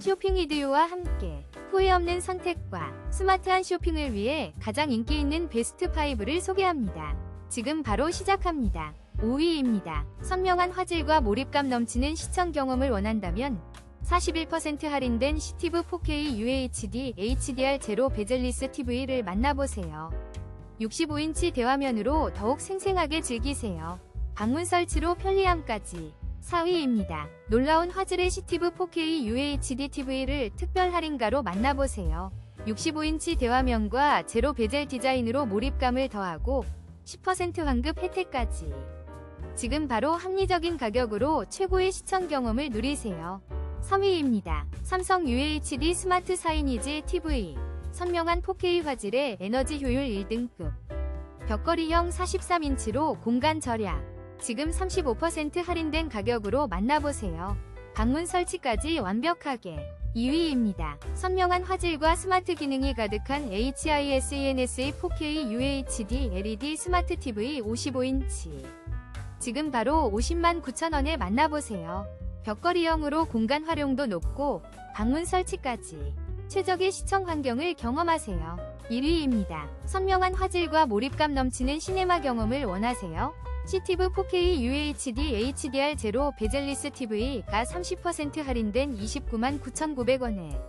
쇼핑 이디오와 함께 후회 없는 선택과 스마트한 쇼핑을 위해 가장 인기 있는 베스트 5를 소개합니다. 지금 바로 시작합니다. 5위입니다. 선명한 화질과 몰입감 넘치는 시청 경험을 원한다면 41% 할인된 시티브 4K UHD HDR 제로 베젤리스 TV를 만나보세요. 65인치 대화면으로 더욱 생생하게 즐기세요. 방문 설치로 편리함까지 4위입니다. 놀라운 화질의 시티브 4K UHD TV를 특별 할인가로 만나보세요. 65인치 대화면과 제로 베젤 디자인으로 몰입감을 더하고 10% 환급 혜택까지. 지금 바로 합리적인 가격으로 최고의 시청 경험을 누리세요. 3위입니다. 삼성 UHD 스마트 사이니지 TV. 선명한 4K 화질의 에너지 효율 1등급. 벽걸이형 43인치로 공간 절약. 지금 35% 할인된 가격으로 만나보세요. 방문 설치까지 완벽하게. 2위입니다. 선명한 화질과 스마트 기능이 가득한 HIS ENSA 4K UHD LED 스마트 TV 55인치. 지금 바로 50만 9천원에 만나보세요. 벽걸이형으로 공간 활용도 높고 방문 설치까지 최적의 시청 환경을 경험하세요. 1위입니다. 선명한 화질과 몰입감 넘치는 시네마 경험을 원하세요? 시티브 4K UHD HDR 제로 베젤리스 TV가 30% 할인된 29만 9,900원에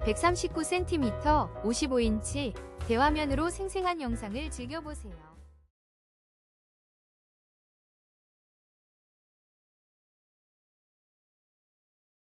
139cm 55인치 대화면으로 생생한 영상을 즐겨보세요.